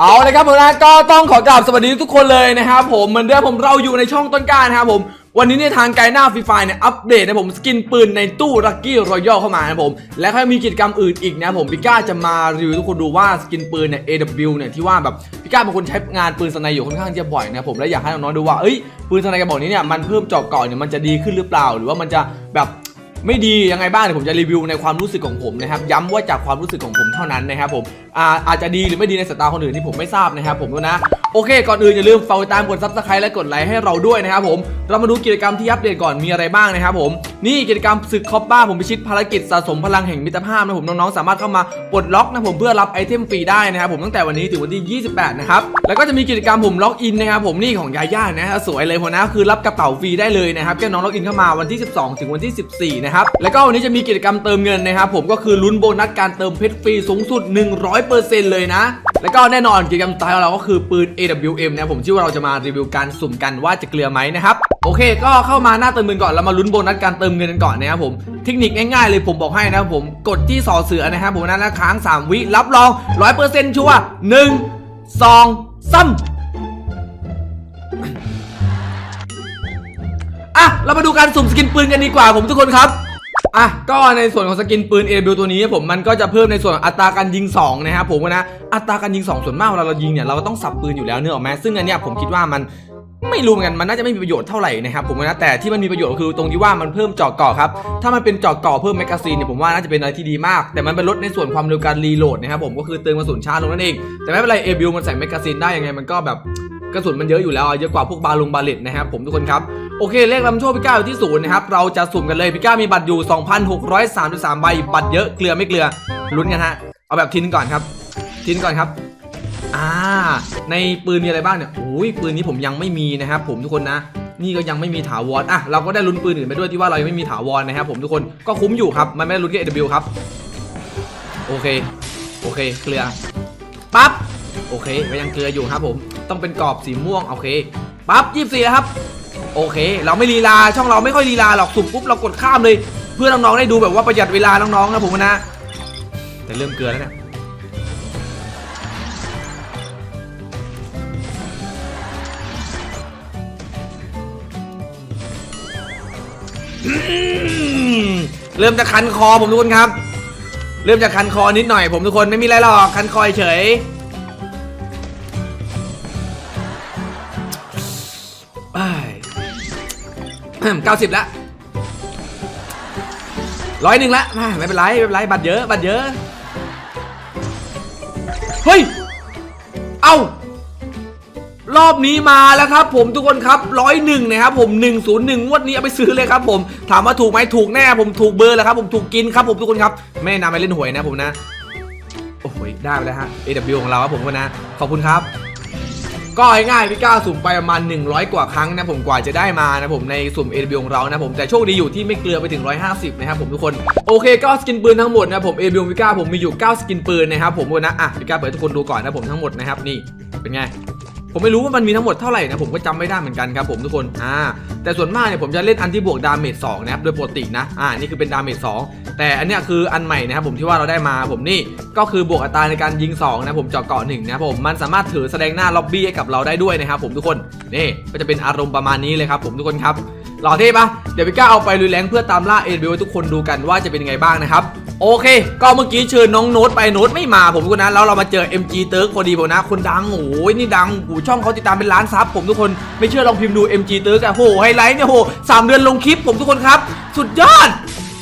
เอาเลยครับผมนะก็ต้องขอกราบสวัสดีทุกคนเลยนะครับผมเหมือนเดิมผมเราอยู่ในช่องต้นกล้านะครับผมวันนี้เนี่ยทางไกด์หน้าฟรีไฟเนี่ยอัปเดตนะผมสกินปืนในตู้ลักกี้รอยัลเข้ามานะครับผมและก็มีกิจกรรมอื่นอีกนะครับผมพิก้าจะมารีวิวทุกคนดูว่าสกินปืนเนี่ย AW เนี่ยที่ว่าแบบพิก้าเป็นคนใช้งานปืนสไนอยู่ค่อนข้างจะบ่อยนะครับผมและอยากให้น้องๆดูว่าเอ้ยปืนสไนกระบอกนี้เนี่ยมันเพิ่มเจาะเกาะเนี่ยมันจะดีขึ้นหรือเปล่า หรือว่ามันจะแบบ ไม่ดียังไงบ้างเดี๋ยวผมจะรีวิวในความรู้สึกของผมนะครับย้ำว่าจากความรู้สึกของผมเท่านั้นนะครับผมอาอาจจะดีหรือไม่ดีในสายตาคนอื่นที่ผมไม่ทราบนะครับผมนะ โอเค ก่อนอื่นอย่าลืมฝากติดตามกดซับสไครต์และกดไลค์ให้เราด้วยนะครับผม เรามาดูกิจกรรมที่อัปเดตก่อนมีอะไรบ้างนะครับผม นี่กิจกรรมศึกคอปบ้าผมพิชิตภารกิจสะสมพลังแห่งมิตรภาพนะผมน้องๆสามารถเข้ามาปลดล็อกนะผมเพื่อรับไอเทมฟรีได้นะครับผมตั้งแต่วันนี้ถึงวันที่ 28 นะครับ แล้วก็จะมีกิจกรรมผมล็อกอินนะครับผมนี่ของยาย่านะฮะสวยเลยผมนะคือรับกระเป๋าฟรีได้เลยนะครับแค่น้องล็อกอินเข้ามาวันที่ 12 ถึงวันที่ 14 นะครับ แล้วก็วันนี้จะมีกิจกรรมเติมเงินนะครับผมก็คือลุ้นโบนัสการเติมเพชรฟรีสูงสุด 100%เลยนะแล้วก็แน่นอนกิจกรรมสุดท้ายของเราก็คือปืน AWM นะครับผมที่ว่าเราจะมารีวิวการสุ่มกันว่าจะเกลือไหมนะครับโอเค ก็เข้ามาหน้าเติมเงินก่อนแล้วมาลุ้นโบนัสการเติมเงินกันก่อนนะครับผมเทคนิคง่ายๆเลยผมบอกให้นะครับผมกดที่สอเสือนะครับผมนะแล้วค้าง 3 วิรับรอง100%ชัวร์หนึ่งสองสามอะเรามาดูการสุ่มสกินปืนกันดีกว่าผมทุกคนครับ อะก็ในส่วนของสกินปืน AW ตัวนี้ผมมันก็จะเพิ่มในส่วนอัตราการยิง2นะครับผมนะอัตราการยิง 2 ส่วนมากเวลาเรายิงเนี่ยเราก็ต้องสับปืนอยู่แล้วเนื้อออกไหมซึ่งอันเนี้ยผมคิดว่ามันไม่รู้เหมือนกันมันน่าจะไม่มีประโยชน์เท่าไหร่นะครับผมนะแต่ที่มันมีประโยชน์คือตรงที่ว่ามันเพิ่มจาะเกาะครับถ้ามันเป็นจาะเกาะเพิ่มแมกกาซีนเนี่ยผมว่าน่าจะเป็นอะไรที่ดีมาก แต่มันเป็นลดในส่วนความเร็วการรีโหลดนะครับผมก็คือเติมกระสุนช้าลงนั่นเองแต่ไม่เป็นไร AW มันใส่แมกกาซีนได้ยังไงมันก็แบบกระสุนมันเยอะอยู่แล้วเยอะกว่าพวกบาลงบาเลตนะครับผมทุกคนครับ โอเคเลขลำโชคพี่ก้าอยู่ที่ศูนย์นะครับเราจะสุ่มกันเลยพี่ก้ามีบัตรอยู่ 2,633 ใบบัตรเยอะเกลือไม่เกลือลุ้นกันฮะเอาแบบทินก่อนครับ ทินก่อนครับอ่าในปืนมีอะไรบ้างเนี่ยโอ้ยปืนนี้ผมยังไม่มีนะครับ ผมทุกคนนะ นี่ก็ยังไม่มีถาวรอะเราก็ได้ลุ้นปืนอื่นไปด้วยที่ว่าเรายังไม่มีถาวรนะครับผมทุกคนก็คุ้มอยู่ครับมันไม่ได้ลุ้นแค่ AW ครับโอเคโอเคเกลือปั๊บโอเคก็ยังเกลืออยู่ครับผมต้องเป็นกรอบสีม่วงโอเคปั๊บยี่สี่ครับ โอเค เราไม่ลีลาช่องเราไม่ค่อยลีลาหรอกสุ่มปุ๊บเรากดข้ามเลย เพื่อน้องๆได้ดูแบบว่าประหยัดเวลาน้องๆนะผมนะ แต่เริ่มเกลือแล้วเนี่ยเริ่มจะคันคอผมทุกคนครับ เริ่มจากคันคอนิดหน่อยผมทุกคนไม่มีอะไรหรอกคันคอเฉย เก้าสิบละร้อยหนึ่งละไม่เป็นไรไม่เป็นไรบัตรเยอะบัตรเยอะ เฮ้ย เอ้ารอบนี้มาแล้วครับผมทุกคนครับร้อยหนึ่งนะครับผม 101งวดนี้เอาไปซื้อเลยครับผมถามว่าถูกไหมถูกแน่ผมถูกเบอร์แล้วครับผมถูกกินครับผมทุกคนครับไม่นำไปเล่นหวยนะผมนะ โอ้โหได้ไปแล้วฮะ AW ของเราครับผมนะขอบคุณครับ ก็ง่ายๆพี่ก้าสุ่มไปประมาณ 100 กว่าครั้งนะผมกว่าจะได้มานะผมในสุ่ม AW ของเรานะผมแต่โชคดีอยู่ที่ไม่เกลือไปถึง 150 นะครับผมทุกคนโอเคก็สกินปืนทั้งหมดนะผม AW พี่ก้าผมมีอยู่ 9 สกินปืนนะครับผมนะอะพี่ก้าเปิดทุกคนดูก่อนนะผมทั้งหมดนะครับนี่เป็นไง ผมไม่รู้ว่ามันมีทั้งหมดเท่าไหร่นะผมก็จำไม่ได้เหมือนกันครับผมทุกคนอ่าแต่ส่วนมากเนี่ยผมจะเล่นอันที่บวกดาเมจ2นะครับโดยปกตินะอ่านี่คือเป็นดาเมจ2แต่อันเนี้ยคืออันใหม่นะครับผมที่ว่าเราได้มาผมนี่ก็คือบวกอัตราในการยิง2นะผมเจาะเกาะหนึ่งนะผมมันสามารถถือแสดงหน้าล็อบบี้ให้กับเราได้ด้วยนะครับผมทุกคนนี่ก็จะเป็นอารมณ์ประมาณนี้เลยครับผมทุกคนครับ หล่อเท่ปะเดี๋ยวพี่ก้าเอาไปลุยแรงเพื่อตามล่าเอ็นบิวทุกคนดูกันว่าจะเป็นยังไงบ้างนะครับโอเค ก็เมื่อกี้เชิญน้องโน้ตไปโน้ตไม่มาผมทุกคนนะแล้วเรามาเจอ MG เติร์กพอดีผมนะ คนดังโอ้ยนี่ดังหูช่องเขาติดตามเป็นล้านซับผมทุกคนไม่เชื่อลองพิมพ์ดู MG เติร์กอะโหไฮไลท์เนี่ยโหสามเดือนลงคลิปผมทุกคนครับ สุดยอด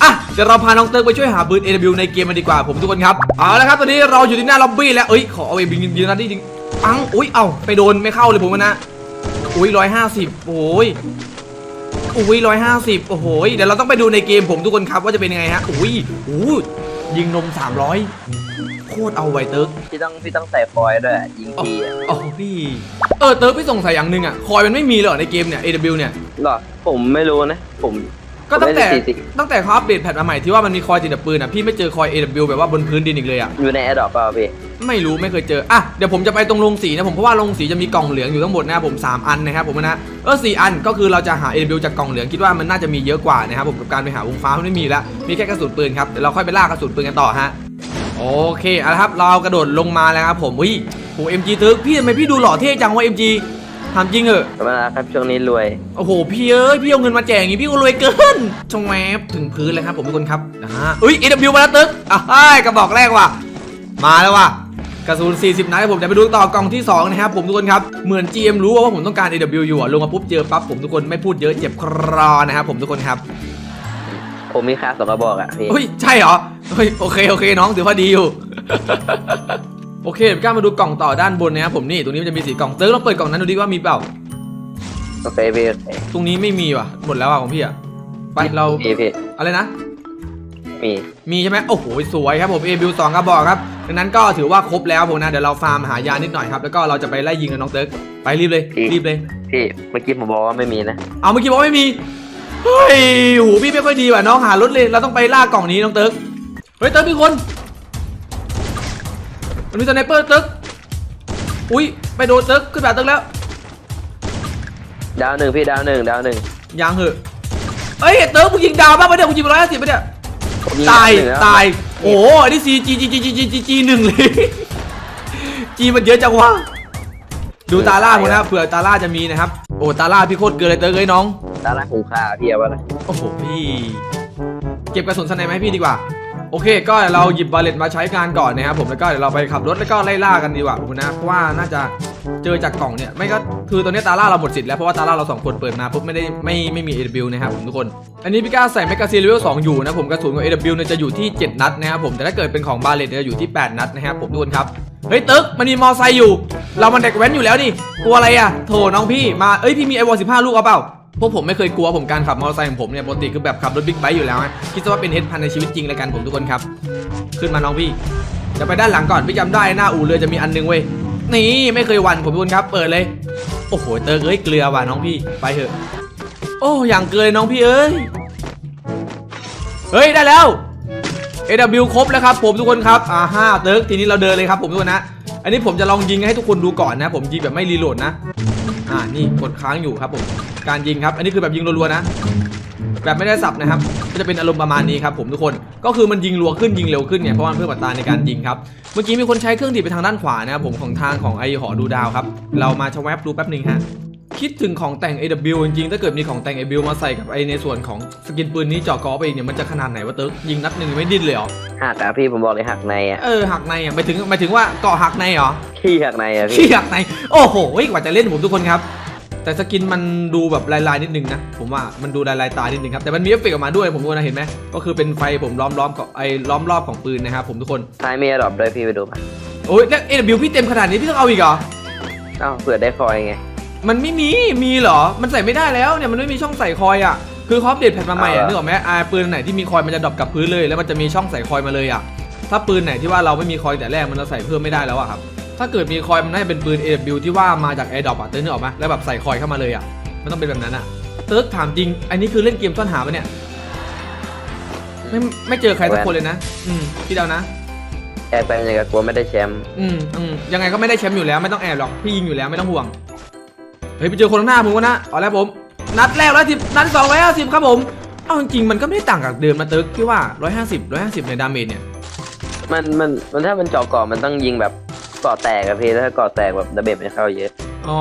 อะเดี๋ยวเราพาน้องเติร์กไปช่วยหาปืน AW ในเกมมันดีกว่าผมทุกคนครับเอาละครับตอนนี้เราอยู่ที่หน้าล็อบบี้แล้วเอ้ยขอเอาเอบิงยิงนะที่จริงปังอุ้ยเอ้าไปโดนไม่เข้าเลยผมนะอุ้ยร้อยห้าสิบโอ้ย อุ้ยร้อยห้าสิบโอ้โหเดี๋ยวเราต้องไปดูในเกมผมทุกคนครับว่าจะเป็นยังไงฮะอุ้ยอู้ยิงนม300โคตรเอาไวเติร์กพี่ต้องพี่ต้องใส่ฟอยล์ด้วยยิงโอ้ทีอะโอ้พี่เออเติร์กพี่สงสัยอย่างหนึ่งอะคอยมันไม่มีเลยเหรอในเกมเนี่ย AW เนี่ยหรอผมไม่รู้นะ ผม ก็ตั้งแต่ผมไม่ได้ติดตั้งแต่เขาอัปเดตแพทมาใหม่ที่ว่ามันมีคอยติดกับปืนอะพี่ไม่เจอคอย AW แบบว่าบนพื้นดินอีกเลยอะอยู่ในแอดดอปเปล่าพี่ไม่รู้ไม่เคยเจออะเดี๋ยวผมจะไปตรงโรงสีนะผมเพราะว่าโรงสีจะมีกล่องเหลืองอยู่ทั้งหมดนะครับผม 3 อันนะครับผมนะเออสอันก็คือเราจะหา AW จากกล่องเหลืองคิดว่ามันน่าจะมีเยอะกว่านะครับผมกับการไปหาวงฟ้ามันไม่มีแล้วมีแค่กระสุนปืนครับเดี๋ยวเราค่อยไปล่ากระสุนปืนกันต่อฮะโอเคเอาละครับเรากระโดดลงมาแล้วครับผมวิโหเอ็มจีตึกพี่ทำไมพี่ดูหล่อเท่จังวะเอ็มจี ถามจริงเหอะธรรมดาครับช่วงนี้รวย โอ้โหพี่เอ้ยพี่เอาเงินมาแจกอย่างงี้พี่ก็รวยเกินชงแวบถึงพื้นเลยครับผมทุกคนครับนะฮะอุ้ย AW มาแล้วตึกอะใช่กระบอกแรกว่ะมาแล้วว่ะกระสุน 40 นัดผมจะไปดูต่อกล่องที่ 2 นะครับผมทุกคนครับ เหมือน GM รู้ว่าผมต้องการ AW อยู่อะลงมาปุ๊บเจอปั๊บผมทุกคนไม่พูดเยอะเจ็บครอนะครับผมทุกคนครับ ผมมีค่าสองกระบอกอะพี่เฮ้ยใช่เหรอเฮ้ยโอเคโอเคน้องถือว่าดีอยู่ โอเคเดี๋ยวกล้ามาดูกล่องต่อด้านบนนะครับผมนี่ตรงนี้มันจะมีสีกล่องเติร์กลองเปิดกล่องนั้นดูดิว่ามีเปล่า โอเคพี่โอเคตรงนี้ไม่มีว่ะหมดแล้วอะของพี่อะไปเราพี่พี่อะไรนะ มีมีใช่ไหมโอ้โหสวยครับผม A บิวสองกระบอกครับดังนั้นก็ถือว่าครบแล้วผมนะเดี๋ยวเราฟาร์มหายานิดหน่อยครับแล้วก็เราจะไปไล่ยิงกับน้องเติร์กไปรีบเลยรีบเลย พี่เมื่อกี้ผมบอกว่าไม่มีนะเอาเมื่อกี้บอกว่าไม่มีเฮ้ยหูพี่ไม่ค่อยดีว่ะน้องหารถเลยเราต้องไปล่ากล่องนี้น้องเติร์กเฮ้ยเติร์กมีคน มันมีสไนเปอร์เติร์กอุ้ยไปโดนเติร์กขึ้นแบบเติร์กแล้ว ดาวหนึ่งพี่ดาวหนึ่งดาวหนึ่งยังเหอะเฮ้ยเติร์กมึงยิงดาวบ้างปะเนี่ยมึงยิงไปร้อยห้าสิบปะเนี่ย ผมงตาย ดวหนึ่งแล้วตาย โอ้อันนี้ซีจีจีจีจีจีจีจีหนึ่งเลย จีมันเยอะจังวะ ดูตาล่าผมนะครับเผื่อตาล่าจะมีนะครับ โอ้ตาล่าพี่โคตรเกินเลยเติร์กเอ้ยน้อง ดาวละหูคาพี่เอาวะนะโอ้โหพี่ เก็บกระสุนสไนไหมาให้พี่ดีกว่า โอเค ก็เราหยิบบาเลตมาใช้งานก่อนนะครับผมแล้วก็เดี๋ยวเราไปขับรถแล้วก็ไล่ล่ากันดีกว่าผมนะเพราะว่าน่าจะเจอจากกล่องเนี่ยไม่ก็คือตอนนี้ตาล่าเราหมดสิทธิ์แล้วเพราะว่าตาล่าเราสองคนเปิดมาปุ๊บไม่ได้ไม่ไม่มี AW นะครับผมทุกคน อันนี้พี่ก้าใส่แมกกาซีนเลเวล2อยู่นะผมกระสุนของ AW เนี่ยจะอยู่ที่ 7 นัดนะครับผมแต่ถ้าเกิดเป็นของบาเลตเนี่ยจะอยู่ที่ 8 นัดนะครับผมทุกคนครับเฮ้ยตึ๊กมันมีมอไซค์อยู่ เรามันเด็กแว้นอยู่แล้วดิกลัวอะไรอะโถน้องพี่มาเอ้ยพี่มีไอวอลสิบห้าลูกเอาเปล่า พวกผมไม่เคยกลัวผมการขับมอเตอร์ไซค์ของผมเนี่ยปกติคือแบบขับรถบิ๊กไบค์อยู่แล้วนะคิดซะว่าเป็นเฮดพันในชีวิตจริงเลยกันผมทุกคนครับ ขึ้นมาน้องพี่จะไปด้านหลังก่อนพี่จำได้หน้าอู่เรือจะมีอันนึงเว้ยนี่ไม่เคยหวันผมทุกคนครับ เปิดเลย โอ้โหเตอร์เอ้ยเกลือว่ะน้องพี่ไปเถอะ โอ้อย่างเกลือน้องพี่เอ้ยเฮ้ยได้แล้ว AW ครบแล้วครับผมทุกคนครับอ่าห้าเติร์กทีนี้เราเดินเลยครับผมทุกคนนะ อันนี้ผมจะลองยิงให้ทุกคนดูก่อนนะ ผมยิงแบบไม่รีโหลดนะ อ่านี่กดค้างอยู่ครับผม การยิงครับ อันนี้คือแบบยิงรัวๆนะ แบบไม่ได้สับนะครับ ก็จะเป็นอารมณ์ประมาณนี้ครับผมทุกคน ก็คือมันยิงรัวขึ้นยิงเร็วขึ้นเนี่ยเพราะว่ามันเพิ่มอัตราในการยิงครับ เมื่อกี้มีคนใช้เครื่องดีดไปทางด้านขวานะครับผมของทางของไอหอดูดาวครับ เรามาชะแวบดูแป๊บหนึ่งฮะ คิดถึงของแต่ง AW จริงๆ ถ้าเกิดมีของแต่ง AW มาใส่กับไอในส่วนของสกินปืนนี้เจาะกอไปอีกเนี่ยมันจะขนาดไหนวะเติร์กยิงนัดหนึ่งไม่ดิ้นเลยเหรอ หักอะพี่ผมบอกเลยหักในอะเออหักในอะหมายถึงหมายถึงว่าเกาะหักในเหรอ ขี้หักในอะพี่ ขี้หักใน โอ้โหกว่าจะเล่นผมทุกคนครับ แต่สกินมันดูแบบลายๆนิดนึงนะ ผมว่ามันดูลายๆตานิดนึงครับ แต่มันมีเอฟเฟกต์ออกมาด้วยผมทุกคนนะเห็นไหม ก็คือเป็นไฟผมล้อมล้อมๆกับไอ้ล้อมรอบของปืนนะครับผมทุกคนท้ายมีดรอปด้วยพี่ไปดูมาโอ้ยแล้วเอ็บิวพี่เต็มขนาดนี้พี่ต้องเอาอีกเหรอเอ้าเผื่อได้ฟอยไง มันไม่มี มีเหรอ มันใส่ไม่ได้แล้วเนี่ยมันไม่มีช่องใส่คอยอะ คือเขาอัปเดตแพทมาใหม่อะนึกออกไหมอ่าปืนไหนที่มีคอยมันจะดรอปกับพื้นเลย แล้วมันจะมีช่องใส่คอยมาเลยอะ ถ้าปืนไหนที่ว่าเราไม่มีคอยแต่แรกมันจะใส่เพิ่มไม่ได้แล้วอะครับ ถ้าเกิดมีคอยมันน่าจะเป็นปืน AW ที่ว่ามาจาก Air Drop อะเติร์กนึกออกไหมแล้วแบบใส่คอยเข้ามาเลยอะมันต้องเป็นแบบนั้นอะเติร์กถามจริง อันนี้คือเล่นเกมซ่อนหาปะเนี่ยไม่ไม่เจอใครสักคนเลยนะ อืมพี่เดานะแอบไปอย่างกับกลัวไม่ได้แชมป์อืมอืมยังไงก็ไม่ได้แชมป์อยู่แล้วไม่ต้องแอบหรอกพี่ยิงอยู่แล้วไม่ต้องห่วงเฮ้ยไปเจอคนข้างหน้าผมวะนะเอาแล้วผม นัดแรกร้อยสิบนัดสองร้อยห้าสิบครับผมเอาจริงๆมันก็ไม่ได้ต่างกับเดิมนะเติร์กที่ว่าร้อยห้าสิบร้อยห้าสิบในดาเมจเนี่ยมันมันมันถ้ามันเจาะเกาะมันต้องยิงแบบ เกาะแตกอะพี่ถ้าเกาะแตกแบบดาเบจมันเข้าเยอะ อ๋อ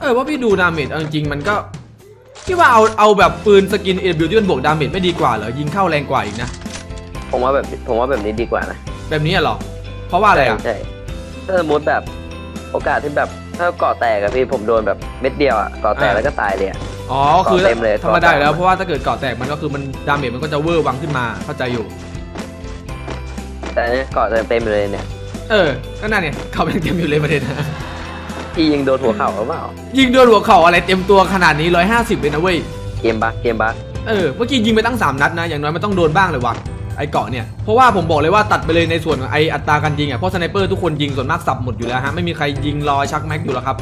เออว่าพี่ดูดาเมจเอาจริงๆมันก็พี่ว่าเอาเอาแบบปืนสกินเอบิวที่มันบวกดาเมจไม่ดีกว่าเหรอยิงเข้าแรงกว่าอีกนะ ผมว่าแบบผมว่าแบบนี้ดีกว่านะแบบนี้อะเหรอ เพราะว่าอะไรอะ ใช่ถ้าสมมติแบบโอกาสที่แบบถ้าเกาะแตกอะพี่ผมโดนแบบเม็ดเดียวอะเกาะแตกอ่า แล้วก็ตายเลยอะ อ๋อคือเต็มเลยธรรมดาอยู่แล้วต่อเพราะว่าถ้าเกิดเกาะแตกมันก็คือมันดาเมจมันก็จะเวอร์วังขึ้นมาเข้าใจอยู่ แต่อันนี้เกาะเต็มๆเลยเนี่ย เออก็นั่นเนี่ยเขายังเต็มอยู่เลยประเด็นนะพี่ยิงโดนหัวเข่าหรือเปล่า ยิงโดนหัวเข่าอะไรเต็มตัวขนาดนี้150เลยนะเว้ย เกมบักเกมบักเออ เมื่อกี้ยิงไปตั้ง3นัดนะ อย่างน้อยมันต้องโดนบ้างเลยวะไอเกาะเนี่ย เพราะว่าผมบอกเลยว่าตัดไปเลยในส่วนของไออัตราการยิงอะ เพราะสไนเปอร์ทุกคนยิงส่วนมากสับหมดอยู่แล้วฮะ ไม่มีใครยิงรอชักแม็กอยู่แล้วครับ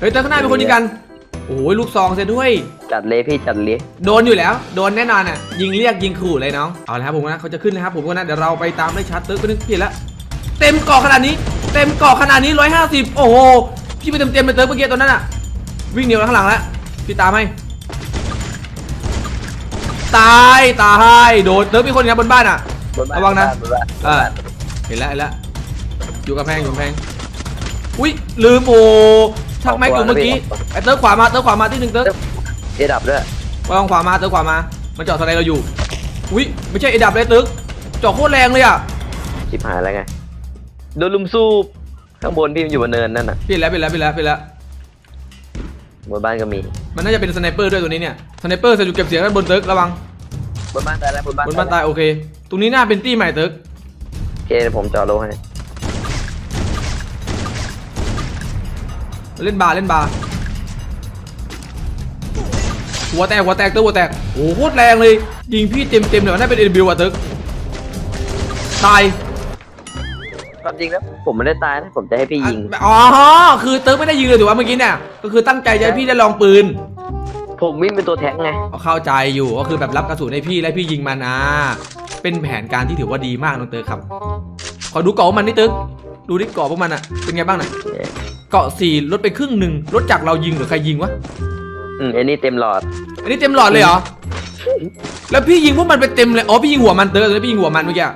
เฮ้ยแต่ข้างหน้าเป็นคนยิงกัน โอ้ยลูกซองเสียด้วย จัดเลยพี่จัดเลยโดนอยู่แล้ว โดนแน่นอนอะ ยิงเรียกยิงขู่เลยน้อง เอาละครับผมนะเขาจะขึ้นนะครับผมก็นะเดี๋ยวเราไปตามได้ชัดตึ๊กก็นึกผิดแล้วเต็มเกาะขนาดนี้ เต็มเกาะขนาดนี้ 150 โอ้โห พี่ไปเต็มเต็มๆเลยเติร์กเมื่อกี้ตัวนั้นอะ วิ่งเหนียวข้างหลังแล้วพี่ตามให้ตายตายโดนเติร์กมีคนครับบนบ้านอะบนบ้าระวังนะบนบ้านบนอ่าบ้านเห็นแล้วเห็นแล้วอยู่กับแพงอยู่กับแพงอุ้ยลืมโอ้ ชักแม็กอยู่เมื่อกี้ไอ้เติร์กขวามาเติร์กขวามาที่หนึ่งเติร์กเอดับด้วยวางขวามาเติร์กขวามา มันเจาะสไนเราอยู่อุ้ยไม่ใช่ไอ้ดับเลยเติร์กเจาะโคตรแรงเลยอะชิบหายแล้วไงโดนลุมซูบข้างบนพี่มันอยู่บนเนินนั่นน่ะเปลี่ยนแล้วเปลี่ยนแล้วเปลี่ยนแล้วเปลี่ยนแล้วบนบ้านก็มี มันน่าจะเป็นสไนเปอร์ด้วยตัวนี้เนี่ยสไนเปอร์ใส่อยู่เก็บเสียงด้านบนเติร์กระวังบนบ้านตายแล้วบนบ้านบนบ้านตายโอเค ตรงนี้น่าเป็นตี้ใหม่เติร์กโอเคเดี๋ยวผมเจาะโลให้ เล่นบาร์เล่นบาร์หัวแตกหัวแตกเติร์กหัวแตกโอ้โหโคตรแรงเลยยิงพี่เต็มเต็มๆเลยว่าน่าเป็นเอ็นบิวอะเติร์กตายความจริงแล้วผมไม่ได้ตายนะผมจะให้พี่ยิงอะอ๋อคือเติร์กไม่ได้ยิงเลยถือว่าเมื่อกี้เนี่ยก็คือตั้งใจจะให้พี่ได้ลองปืน ผมวิ่งเป็นตัวแท็กไงเข้าใจอยู่ก็คือแบบรับกระสุนให้พี่และพี่ยิงมันอะเป็นแผนการที่ถือว่าดีมากน้องเติร์กครับขอดูเกาะมันนี่เติร์กดูดิเกาะพวกมันอะเป็นไงบ้างน่ะ เกาะสี่ลดไปครึ่งหนึ่งลดจากเรายิงหรือใครยิงวะ อืมไอ้นี่เต็มหลอด อันนี้เต็มหลอดเลยเหรอ แล้วพี่ยิงพวกมันไปเต็มเลย อ๋อพี่ยิงหัวมันเติร์กตัวนี้พี่ยิงหัวมันเมื่อกี้อะ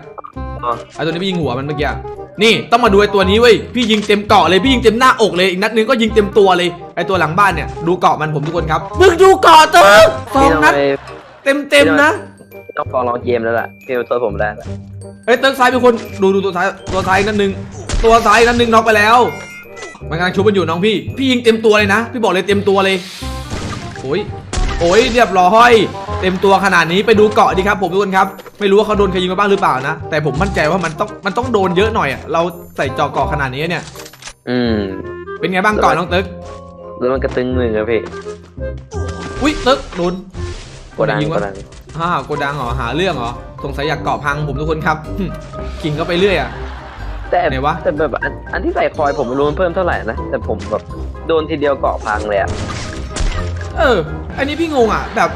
อ๋อ ไอ้ตัวนี้พี่ยิงหัวมันเมื่อกี้อะนี่ต้องมาดูไอ้ตัวนี้เว้ย พี่ยิงเต็มเกาะเลย พี่ยิงเต็มหน้าอกเลย อีกนัดหนึงก็ยิงเต็มตัวเลย ไอ้ตัวหลังบ้านเนี่ย ดูเกาะมันผมทุกคนครับ มึงดูเกาะเติร์กสองพี่ต้องนัด ไปเต็มเต็มๆนะ ต้องฟองลองเกมแล้วล่ะพี่ตัวผมได้ละเฮ้ยเติร์กซ้ายเป็นคนดูดูตัวซ้ายตัวซ้ายอีกนัดหนึ่งตัวซ้ายอีกนัดหนึ่งน็อกไปแล้ว มันกำลังชุบมันอยู่น้องพี่ พี่ยิงเต็มตัวเลยนะ พี่บอกเลยเต็มตัวเลยโอ้ยโอ้ยเรียบร้อยเต็มตัวขนาดนี้ไปดูเกาะดีครับผมทุกคนครับ ไม่รู้ว่าเขาโดนใครยิงมาบ้างหรือเปล่านะ แต่ผมมั่นใจว่ามันต้องมันต้องโดนเยอะหน่อยอะเราใส่เจอเกาะขนาดนี้เนี่ย อืม เป็นไงบ้างเกาะน้องเติร์กแล้วมันกระตึงมือครับพี่อุ้ยเติร์กโดนโกดังยิงโกวะดังฮ่าโกดังเหรอหาเรื่องเหรอสงสัยอยากเกาะพังผมทุกคนครับหึขิงเข้าไปเรื่อยอะ แต่ไหนวะ แต่แบบอันอันที่ใส่คอยผมไม่รู้มันเพิ่มเท่าไหร่นะ แต่ผมแบบโดนทีเดียวเกาะพังเลยอะเออ อันนี้พี่งงอะ แบบ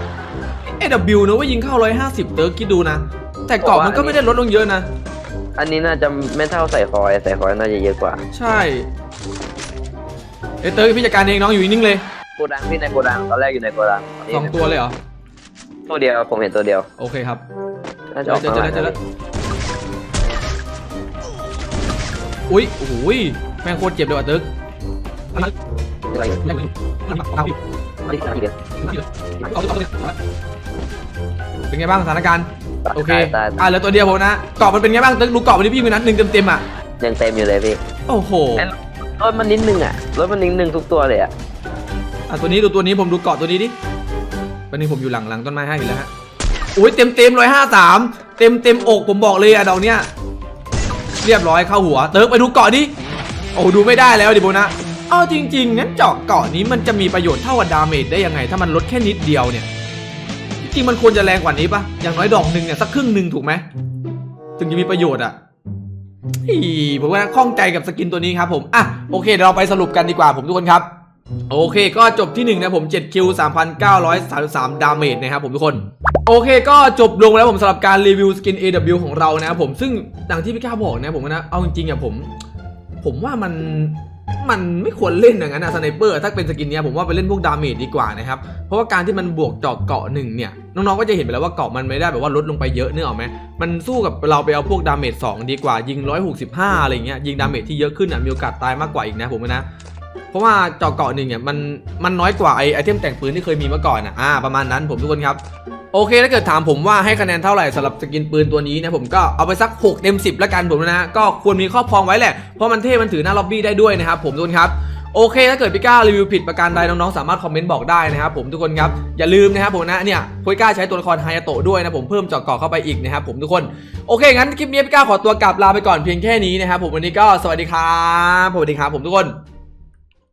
AW นะว่ายิงเข้า 150 เติร์กคิดดูนะ แต่เกาะมันก็ไม่ได้ลดลงเยอะนะ อันนี้น่าจะไม่เท่าใส่คอยใส่คอยน่าจะเยอะกว่าใช่เอยเติร์กพี่จัดการเองน้องอยู่นิ่งๆเลยโกดังพี่ในโกดังตอนแรกอยู่ในโกดังนนี้สองตัวเลยเหรอ ตัวเดียวผมเห็นตัวเดียวโอเคครับน่าเจจะอออกเจอมาเจอเจอแล้ว อุ้ยโอ้ยแม่งโคตรเจ็บเลยว่ะติร์กเป็นไงบ้างสถานการณ์ โอเค อะเหลือตัวเดียวผมนะเกาะมันเป็นไงบ้างติร์กดูเกาะมันที่พี่มีนัดหนึ่งเต็มๆอะยังเต็มอยู่เลยพี่ โอ้โหรถมันนิดนึงอะรถมันนิดนึงทุกตัวเลยอะ อะตัวนี้ดูตัวนี้ผมดูเกาะตัวนี้ดิวันนี้ผมอยู่หลังหลังต้นไม้ให้อยู่แล้วฮะ อุ้ยเต็มเต็มร้อยห้าสามเต็มเต็มอกผมบอกเลยอะดอกเนี้ย เรียบร้อยเข้าหัว เติร์กไปดูเกาะดิโอ้ดูไม่ได้แล้วดิโบนะเอาจริงๆงั้นเจาะเกาะนี้มันจะมีประโยชน์เท่ากับดาเมจได้ยังไง ถ้ามันลดแค่นิดเดียวเนี่ย จริงมันควรจะแรงกว่านี้ปะอย่างน้อยดอกหนึ่งเนี่ยสักครึ่งหนึ่งถูกไหมถึงจะมีประโยชน์อะผมว่าข้องใจกับสกินตัวนี้ครับผมอะโอเคเดี๋ยวเราไปสรุปกันดีกว่าผมทุกคนครับ โอเคก็จบที่ 1 นะผม7คิว3,933 ดาเมจนะครับผมทุกคน โอเคก็จบลงแล้วผมสำหรับการรีวิวสกิน AW ของเรานะครับผมซึ่งดังที่พี่ก้าบอกนะผมนะเอาจริงๆอะผม ผมว่ามันมันไม่ควรเล่นอย่างนั้นอะสไนเปอร์ถ้าเป็นสกินเนี้ยผมว่าไปเล่นพวกดาเมจดีกว่านะครับเพราะว่าการที่มันบวกเจาะเกาะหนึ่งเนี่ยน้องๆก็จะเห็นไปแล้วว่าเกาะมันไม่ได้แบบว่าลดลงไปเยอะเนื้อออกไหมมันสู้กับเราไปเอาพวกดาเมจ2ดีกว่ายิง 165 อะไรเงี้ยยิงดาเมจที่เยอะขึ้นอะมีโอกาสตายมากกว่าอีกนะผมนะ เพราะว่าเจาะเกาะหนึ่งเนี่ยมันมันน้อยกว่าไอไอเทมแต่งปืนที่เคยมีเมื่อก่อนอะอ่าประมาณนั้นผมทุกคนครับโอเคถ้าเกิดถามผมว่าให้คะแนนเท่าไหร่สำหรับสกินปืนตัวนี้นะผมก็เอาไปสัก6เต็ม10แล้วกันผมนะก็ควรมีครอบครองไว้แหละเพราะมันเท่มันถือหน้าล็อบบี้ได้ด้วยนะครับผมทุกคนครับโอเค ถ้าเกิดพี่ก้ารีวิวผิดประการใดน้องๆ สามารถคอมเมนต์บอกได้นะครับผมทุกคนครับ อย่าลืมนะครับผมนะเนี่ยคุยก้าใช้ตัวละครไฮยาโตะด้วยนะผมเพิ่มจาะเกาะเข้าไปอีกนะครับผมทุกคน โอเค งั้นคลิปนี้พี่ก้าขอตัวกลับลาไปก่อนเพียงแค่นี้นะครับผมวันนี้ก็สวัสดีครับสวัสดีครับผมทุกคน